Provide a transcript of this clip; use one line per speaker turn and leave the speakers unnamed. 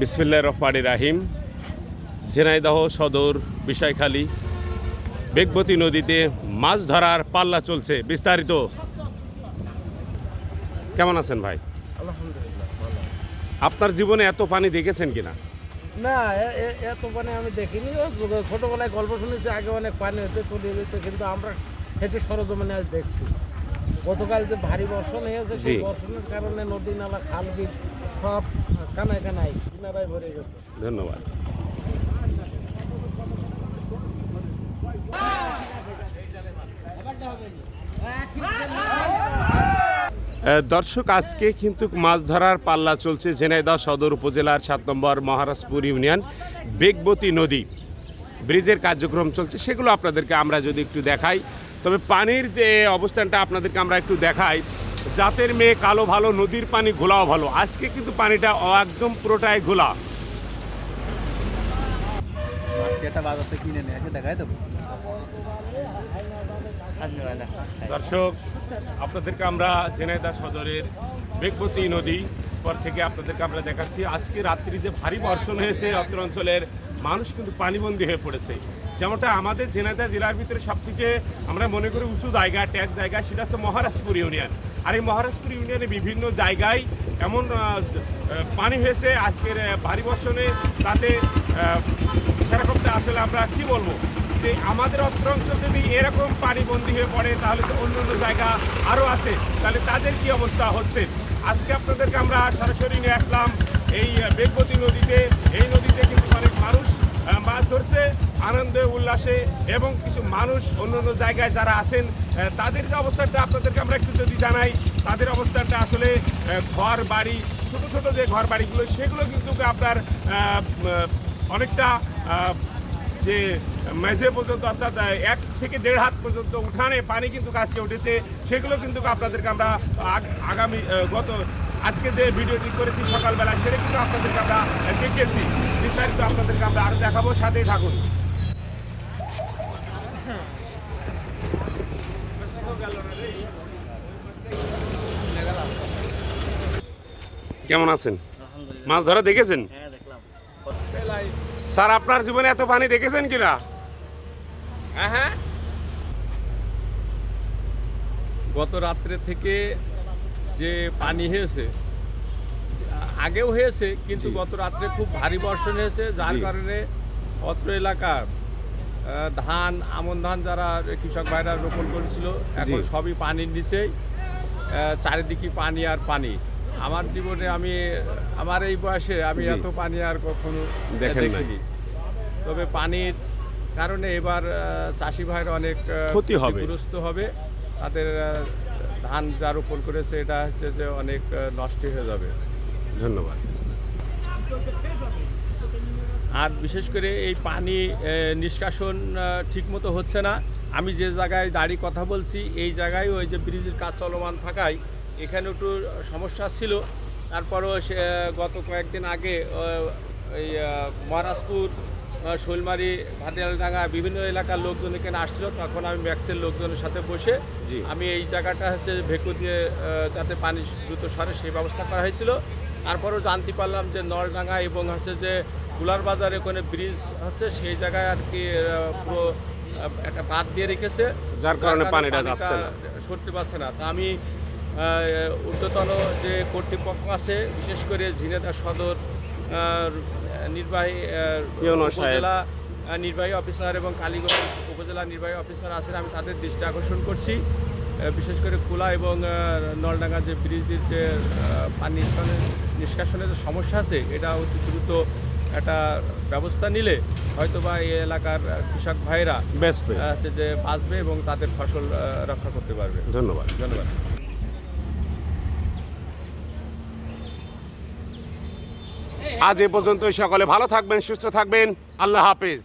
বিসমিল্লা রহমানি রাহিম। ঝিনাইদহ সদর বিষয়খালী বেগবতী নদীতে মাছ ধরার পাল্লা চলছে বিস্তারিত। কেমন আছেন ভাই? আপনার জীবনে এত পানি দেখেছেন কিনা
না? এত পানি আমি দেখিনি। ছোটবেলায় গল্প শুনেছি আগে অনেক পানি হতে তুলে হইতে কিন্তু আমরা হেঁটে সরজমিনে আজ দেখছি। গতকাল যে ভারী বর্ষণ হয়েছে সেই বর্ষণের কারণে নদী নালা খাল বিল সব ভরে গেছে।
ধন্যবাদ। দর্শক, আজকে কিন্তু মাছ ধরার পাল্লা চলছে ঝিনাইদহ সদর উপজেলার সাত নম্বর মহারাজপুর ইউনিয়ন বেগবতী নদী। ব্রিজের কার্যক্রম চলছে, সেগুলো আপনাদেরকে আমরা যদি একটু দেখাই, তবে পানির যে অবস্থানটা আপনাদেরকে আমরা একটু দেখাই জাতের মেয়ে কালো ভালো নদীর পানি ঘোলাও ভালো। আজকে কিন্তু পানিটা একদম পুরোটাই ঘোলা। দর্শক আপনাদেরকে আমরা ঝিনাইদা সদরের বেগবতী নদী পর থেকে আপনাদেরকে আমরা দেখাচ্ছি। আজকে রাত্রি যে ভারী বর্ষণ হয়েছে অত্র অঞ্চলের মানুষ কিন্তু পানিবন্দী হয়ে পড়েছে। যেমনটা আমাদের ঝিনাইদা জেলার ভিতরে সব থেকে আমরা মনে করি উঁচু জায়গা ট্যাক জায়গা সেটা হচ্ছে মহারাজপুর ইউনিয়ন। আর এই মহারাজপুর ইউনিয়নে বিভিন্ন জায়গায় এমন পানি হয়েছে আজকের ভারী বর্ষণে, তাতে সেরকমটা আসলে আমরা কি বলব? যে আমাদের অত্র যদি এরকম পানি পানিবন্দী হয়ে পড়ে, তাহলে তো অন্য অন্য জায়গা আরও আছে। তাহলে তাদের কি অবস্থা হচ্ছে? আজকে আপনাদেরকে আমরা সরাসরি নিয়ে আসলাম এই বেগবতী নদীতে। এই নদীতে কিন্তু অনেক মানুষ মাছ ধরছে। আনন্দে, উল্লাসে এবং কিছু মানুষ অন্য অন্য জায়গায় যারা আছেন তাদের যে অবস্থাটা আপনাদেরকে আমরা একটু যদি জানাই, তাদের অবস্থাটা আসলে ঘর বাড়ি ছোটো ছোটো যে ঘর বাড়িগুলো সেগুলো কিন্তু আপনার অনেকটা যে মেঝে পর্যন্ত অর্থাৎ এক থেকে দেড় হাত পর্যন্ত উঠানে পানি কিন্তু আজকে উঠেছে, সেগুলো কিন্তু আপনাদেরকে আমরা আগামী গত, আজকে যে ভিডিওটি করেছি সকালবেলা, সেটা কিন্তু আপনাদেরকে আমরা দেখেছি। বিস্তারিত আপনাদেরকে আমরা আরও দেখাবো, সাথেই থাকুন। কেমন আছেন? মাছ ধরা দেখেছেন?
হ্যাঁ
স্যার আপনার জীবনে এত পানি দেখেছেন কিনা? হ্যাঁ
গত রাত্রে থেকে যে পানি হয়েছে আগেও হয়েছে কিন্তু গত রাত্রে খুব ভারী বর্ষণ হয়েছে যার কারণে অত্র এলাকার ধান আমন ধান যারা কৃষক ভাইরা রোপণ করেছিল এখন সবই পানির নিচেই চারিদিকে পানি আর পানি। আমার জীবনে আমি আমার এই বয়সে আমি এত পানি আর কখনো
দেখেন
তবে পানির কারণে এবার চাষি ভাইরা অনেক
ক্ষতি হবে।
ক্ষতিগ্রস্ত হবে। তাদের ধান যা রোপণ করেছে এটা হচ্ছে যে অনেক নষ্ট হয়ে যাবে।
ধন্যবাদ।
আর বিশেষ করে এই পানি নিষ্কাশন ঠিকমতো হচ্ছে না। আমি যে জায়গায় দাঁড়িয়ে কথা বলছি এই জায়গায় ওই যে ব্রিজের কাজ চলমান থাকায় এখানে একটু সমস্যা ছিল। তারপরও সে গত কয়েকদিন আগে এই মহারাজপুর শৈলমারি ভাদিয়ালডাঙ্গা বিভিন্ন এলাকার লোকজন এখানে আসছিল। তখন আমি ম্যাক্সের লোকজনের সাথে বসে
জি।
আমি এই জায়গাটা হচ্ছে ভেকু দিয়ে যাতে পানি দ্রুত সরে সেই ব্যবস্থা করা হয়েছিল। তারপরেও জানতে পারলাম যে নলডাঙ্গা এবং হচ্ছে যে কুলার বাজারে ওখানে ব্রিজ হচ্ছে সেই জায়গায় আর কি পুরো একটা বাদ দিয়ে রেখেছে
যার কারণে পানিটা যাচ্ছে না।
সরতে পারছে না তা আমি ঊর্ধ্বতন যে কর্তৃপক্ষ আছে বিশেষ করে ঝিনেদা সদর নির্বাহী। উপজেলা নির্বাহী অফিসার এবং কালীগঞ্জ উপজেলা নির্বাহী অফিসার আছেন আমি তাদের দৃষ্টি আকর্ষণ করছি বিশেষ করে কুলা এবং নলডাঙ্গা যে ব্রিজের যে পানি নিষ্কাশনের যে সমস্যা আছে এটা অতি দ্রুত একটা ব্যবস্থা নিলে হয়তোবা এই এলাকার কৃষক ভাইরা বেঁচবে। আছে যে বাঁচবে এবং তাদের ফসল রক্ষা করতে পারবে।
ধন্যবাদ।
ধন্যবাদ।
আজ এ পর্যন্তই সকলে ভালো থাকবেন সুস্থ থাকবেন। আল্লাহ হাফেজ।